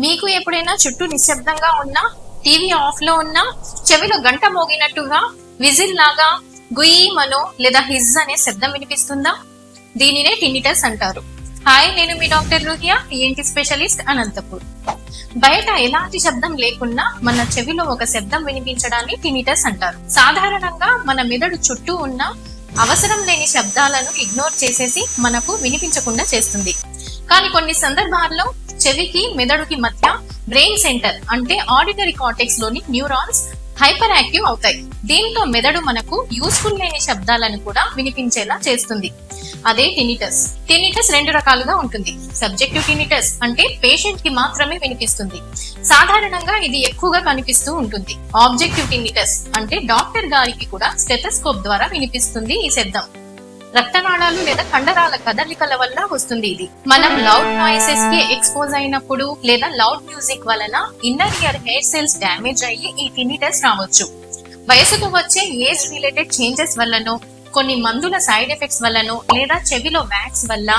మీకు ఎప్పుడైనా చుట్టూ నిశ్శబ్దంగా ఉన్నా టీవీ ఆఫ్లో ఉన్నా చెవిలో గంట మోగినట్టుగా విజిల్ లాగా గుయి మనో లేదా హిజ్ అనే శబ్దం వినిపిస్తుందా? దీనినే టినిటస్ అంటారు. హాయ్ నేను మీ డాక్టర్ రూహియా ఏంటి స్పెషలిస్ట్ అనంతపూర్. బయట ఎలాంటి శబ్దం లేకున్నా మన చెవిలో ఒక శబ్దం వినిపించడాన్ని టినిటస్ అంటారు. సాధారణంగా మన మెదడు చుట్టూ ఉన్న అవసరం లేని శబ్దాలను ఇగ్నోర్ చేసేసి మనకు వినిపించకుండా చేస్తుంది. కానీ కొన్ని సందర్భాల్లో చెవికి మెదడుకి మధ్య బ్రెయిన్ సెంటర్ అంటే ఆడిటరీ కార్టెక్స్లోని న్యూరాన్స్ హైపర్ యాక్టివ్ అవుతాయి. దీంతో మెదడు మనకు యూస్ఫుల్ లేని శబ్దాలను కూడా వినిపించేలా చేస్తుంది. అదే టినిటస్ టినిటస్ రెండు రకాలుగా ఉంటుంది. సబ్జెక్టివ్ టినిటస్ అంటే పేషెంట్కి మాత్రమే వినిపిస్తుంది. సాధారణంగా ఇది ఎక్కువగా కనిపిస్తూ ఉంటుంది. ఆబ్జెక్టివ్ టినిటస్ అంటే డాక్టర్ గారికి కూడా స్టెథోస్కోప్ ద్వారా వినిపిస్తుంది ఈ శబ్దం. రక్తనాళాలు లేదా కండరాల కదలికల వల్ల వస్తుంది ఇది. మనం లౌడ్ నాయిసెస్కి ఎక్స్పోజ్ అయినప్పుడు లేదా లౌడ్ మ్యూజిక్ వలన inner ear hair cells damage అయ్యి ఈ టినిటస్ రావచ్చు. వయసుకు వచ్చే ఏజ్ రిలేటెడ్ చేంజెస్ వల్లనో కొన్ని మందుల సైడ్ ఎఫెక్ట్స్ వల్లనో లేదా చెవిలో వ్యాక్స్ వల్ల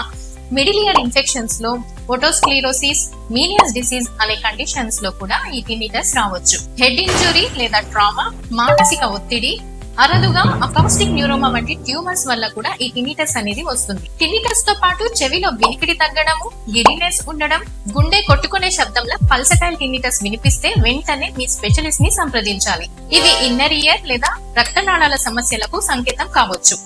మిడిల్ ఇయర్ ఇన్ఫెక్షన్స్లో ఒటోస్క్లీరోసిస్ మీనియస్ డిసీజ్ అనే కండిషన్స్లో కూడా ఈ టినిటస్ రావచ్చు. హెడ్ ఇంజురీ లేదా ట్రామా మానసిక ఒత్తిడి అరదుగా అకౌస్టిక్ న్యూరోమా వంటి ట్యూమర్స్ వల్ల కూడా ఈ టినిటస్ అనేది వస్తుంది. టినిటస్తో పాటు చెవిలో వినికిడి తగ్గడము గిరినెస్ ఉండడం గుండె కొట్టుకునే శబ్దంలో పల్సటైల్ టినిటస్ వినిపిస్తే వెంటనే మీ స్పెషలిస్ట్ని సంప్రదించాలి. ఇవి ఇన్నర్ ఇయర్ లేదా రక్తనాళాల సమస్యలకు సంకేతం కావచ్చు.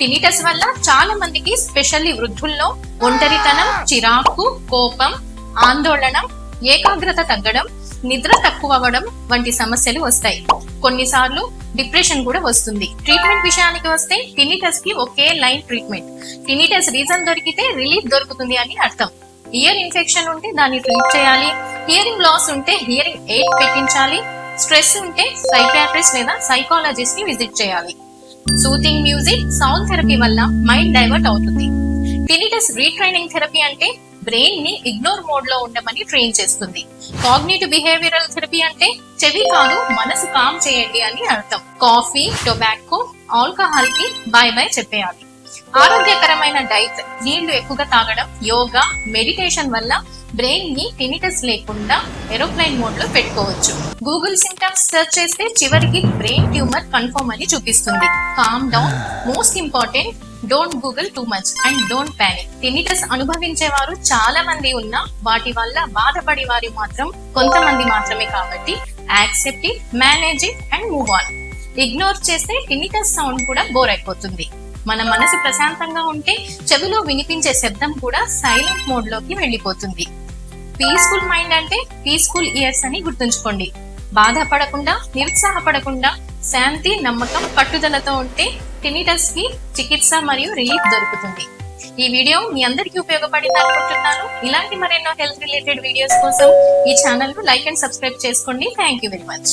టినిటస్ వల్ల చాలా మందికి స్పెషల్లీ వృద్ధుల్లో ఒంటరితనం చిరాకు కోపం ఆందోళన ఏకాగ్రత తగ్గడం నిద్ర తక్కువ అవ్వడం వంటి సమస్యలు వస్తాయి. కొన్నిసార్లు డిప్రెషన్ కూడా వస్తుంది. ట్రీట్మెంట్ విషయానికి వస్తే టినిటస్కి ఒకే లైన్ ట్రీట్మెంట్. టినిటస్ రీజన్ దొరికితే రిలీఫ్ దొరుకుతుంది అని అర్థం. ఇయర్ ఇన్ఫెక్షన్ ఉంటే దాన్ని ట్రీట్ చేయాలి. హియరింగ్ లాస్ ఉంటే హియరింగ్ ఎయిడ్ పెట్టించాలి. స్ట్రెస్ ఉంటే సైకాట్రిస్ట్ లేదా సైకాలజిస్ట్ని విజిట్ చేయాలి. సూతింగ్ మ్యూజిక్ సౌండ్ థెరపీ వల్ల మైండ్ డైవర్ట్ అవుతుంది. టినిటస్ రీట్రైనింగ్ థెరపీ అంటే బ్రెయిన్ని ఇగ్నోర్ మోడ్లో ఉండమని ట్రైన్ చేస్తుంది. కాగ్నేటివ్ బిహేవియరల్ థెరపీ అంటే చెవి కాదు మనసు కామ్ చేయండి అని అర్థం. కాఫీ టొబాకో ఆల్కహాల్కి బాయ్ బాయ్ చెప్పేయాలి. ఆరోగ్యకరమైన డైట్ నీళ్ళు ఎక్కువగా తాగడం యోగా మెడిటేషన్ వల్ల బ్రెయిన్ని టినిటస్ లేకుండా ఏరోప్లైన్ మోడ్లో పెట్టుకోవచ్చు. గూగుల్ సింటమ్స్ సెర్చ్ చేస్తే చివరికి బ్రెయిన్ ట్యూమర్ కన్ఫర్మ్ అని చూపిస్తుంది. Calm down most important don't Google too much and don't panic tinnitus అనుభవించేవారు చాలా మంది ఉన్నా వాటి వల్ల బాధపడి వారు మాత్రం కొంతమంది మాత్రమే కాబట్టి accept it manage it and move on ignore చేస్తే టినిటస్ సౌండ్ కూడా బోర్ అయిపోతుంది. మన మనసు ప్రశాంతంగా ఉంటే చెవిలో వినిపించే శబ్దం కూడా సైలెంట్ మోడ్లోకి వెళ్ళిపోతుంది. పీస్ఫుల్ మైండ్ అంటే పీస్ఫుల్ ఇయర్స్ అని గుర్తుంచుకోండి. బాధపడకుండా నిరుత్సాహపడకుండా శాంతి నమ్మకం పట్టుదలతో ఉంటే టినిటస్కి చికిత్స మరియు రిలీఫ్ దొరుకుతుంది. ఈ వీడియో మీ అందరికీ ఉపయోగపడింది అనుకుంటున్నాను. ఇలాంటి మరెన్నో హెల్త్ రిలేటెడ్ వీడియోస్ కోసం ఈ ఛానల్ను లైక్ అండ్ సబ్స్క్రైబ్ చేసుకోండి. Thank you very much.